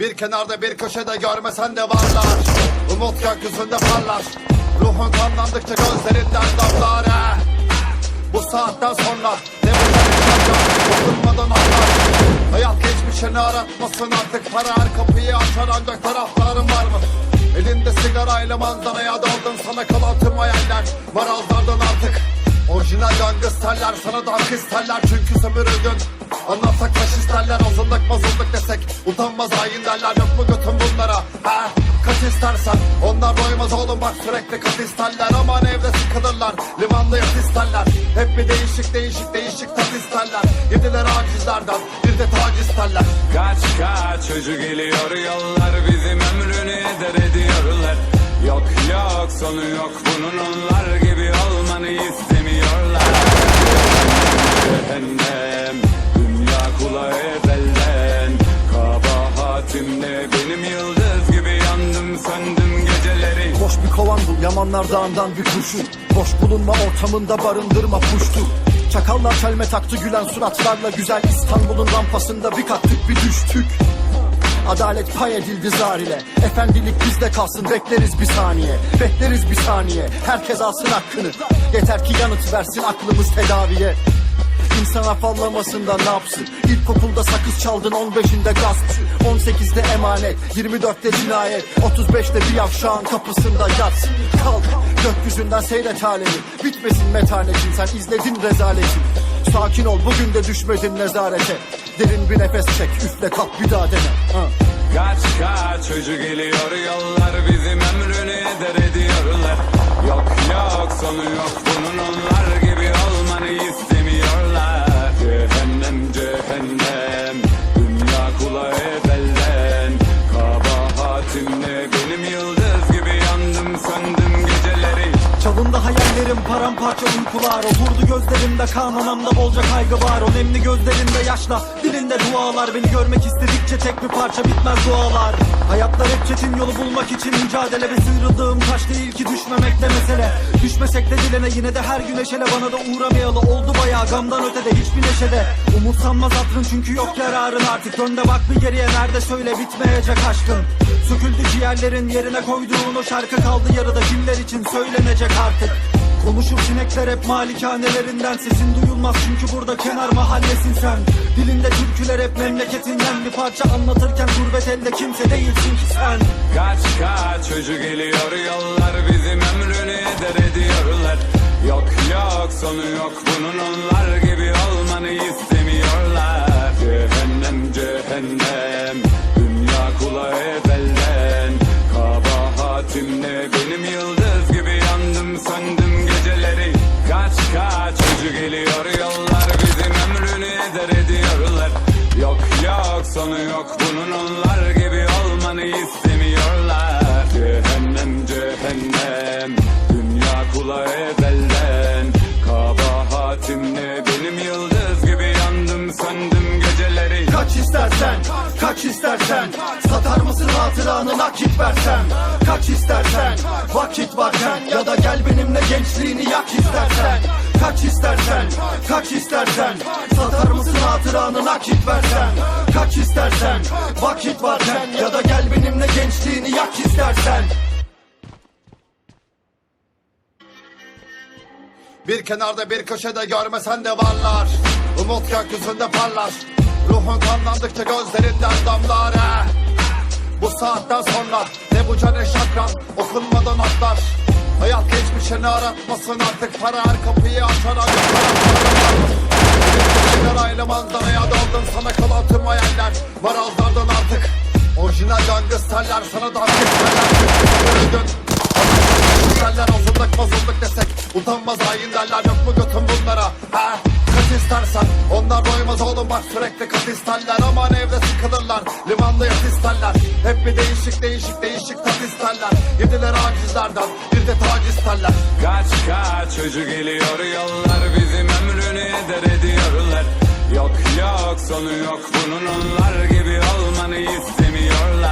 Bir kenarda bir köşede görmesen de varlar. Umut gökyüzünde parlar. Ruhun kanlandıkça gözlerinden damlar. He. Bu saatten sonra ne bu Dokunmadan anlar Hayat geçmişini aratmasın artık. Para her kapıyı açar ancak taraftarın var mı? Elinde sigarayla manzaraya daldın. Sana kalan tüm hayaller Marazlardan artık. Orijinal gangsterler sana dank isterler Çünkü sömürüldün Anlatsak taş isterler azınlık mazınlık desek. Utanmaz hain derler yok mu götün bunlara? Ha? Kaç istersen onlar doymaz oğlum bak sürekli kat isterler. Aman evde sıkılırlar limanda yat isterler. Hep bir değişik değişik değişik tat isterler. Yediler acizlerden bir de tac isterler. Kaç kaç çocuk geliyor yollar bizim ömrünü eder ediyorlar. Yok yok sonu yok bunun onlar gibi olmanı istemiyorlar bir kovan bul Yamanlar dağından bir kurşun. Boş bulunma ortamında barındırma puştu. Çakallar çelme taktı gülen suratlarla Güzel İstanbul'un rampasında bir kattık bir düştük. Adalet pay edildi zar ile Efendilik bizde kalsın bekleriz bir saniye. Bekleriz bir saniye Herkes alsın hakkını. Yeter ki yanıt versin aklımız tedaviye İnsan afallamasında ne yapsın? İlkokulda sakız çaldın 15'inde gaspçı 18'de emanet 24'te cinayet. 35'te bir yavşağın kapısında yatsın Kalk gökyüzünden seyret alemi Bitmesin metanetin sen izledin rezaleti. Sakin ol bugün de düşmedin nezarete. Derin bir nefes çek üfle kalk bir daha dene. Ha. Kaç kaç çocuk geliyor yollar bizim ömrünü eder ediyorlar Yok yok sonu yok bunun onlar gibi Çalında hayallerim paramparça uykular. Oturdu gözlerimde kan anamda bolca kaygı var. O nemli gözlerinde yaşla dilinde dualar. Beni görmek istedikçe tek bir parça bitmez dualar. Hayatlar hep çetin yolu bulmak için mücadele Ve sıyrıldığım taş değil ki düşmemekle mesele. Düşmesek de dilene yine de her güneşele Bana da uğramayalı oldu bayağı gamdan ötede hiçbir neşede. Umutsanmaz hatırın çünkü yok yararın artık. Dön de bak bir geriye nerede söyle bitmeyecek aşkın Söküldü ciğerlerin yerine koyduğun o şarkı kaldı yarıda. Kimler için söylenecek artık Konuşur sinekler hep malikanelerinden. Sesin duyulmaz çünkü burada kenar mahallesin sen. Dilinde türküler hep memleketinden. Bir parça anlatırken gurbet elde kimse değilsin ki sen. Kaç kaç çocuk geliyor yollar bizim ömrünü eder ediyorlar. Yok yok sonu yok bunun onlar gibi olmanı istemiyorlar. Cehennem cehennem geliyor yollar bizim ömrünü eder ediyorlar. Yok yok sonu yok bunun onlar gibi olmanı istemiyorlar. Cehennem cehennem dünya kulağı evvelden Kabahatimle benim yıldız gibi yandım söndüm geceleri. Kaç istersen, kaç istersen Satar mısın hatıranı nakit versen? Kaç istersen, vakit varken Ya da gel benimle gençliğini yak istersen Kaç istersen, kaç istersen. Satar mısın hatıranı nakit versen. Kaç istersen, vakit varken Ya da gel benimle gençliğini yak istersen. Bir kenarda bir köşede görmesen de varlar. Umut gökyüzünde parlar. Ruhun kanlandıkça gözlerinden damlar. He. Bu saatten sonra ne bu cane şakran Okunmadan atlar Hayat geçmişini aratmasın artık Para her kapıyı açar var? Sigarayla manzaraya daldın sana kalan tüm hayaller. Marazlardan artık Orijinal gangsterler sana isterler Çünkü sömürüldün Derler azınlık mazınlık desek Utanmaz hain derler. Yok mu götün bunlara? Ha? Kaç istersen. Onlar doymaz oğlum bak sürekli kat isterler. Aman evde sıkılırlar limanda yat isterler. Hep bir değişik değişik değişik tat isterler. Yediler acizlerden bir de tac isterler Kaç kaç çocuk geliyor yollar bizim ömrünü eder ediyorlar. Yok yok sonu yok bunun onlar gibi olmanı istemiyorlar